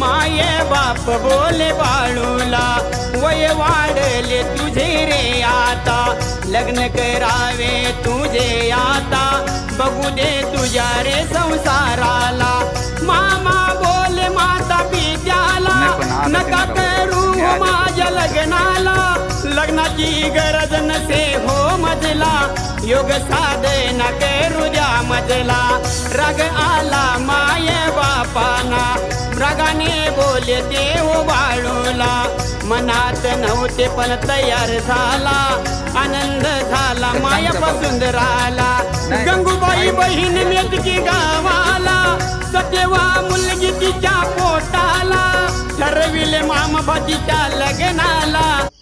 माये बाप बोले बाळूला वय वाढले तुझे रे आता. लग्न करावे तुझे आता बघू दे तुझ्या रे संसाराला. मामा बोले माता पित्याला नका करू माझ्या लग्नाला. लग्नाची गरज नसे हो मजला. योग साधना करू द्या मजला. राग आला माय बापाना. रागाने बोले देव बाळूला. मनात नव्हते पण तयार झाला. आनंद झाला मायापासून राहिला. गंगूबाई बहीण मेटकी गावाला. सत्यवा मुलगी तिच्या पोटाला. ठरविले मामा भाजीच्या लग्नाला.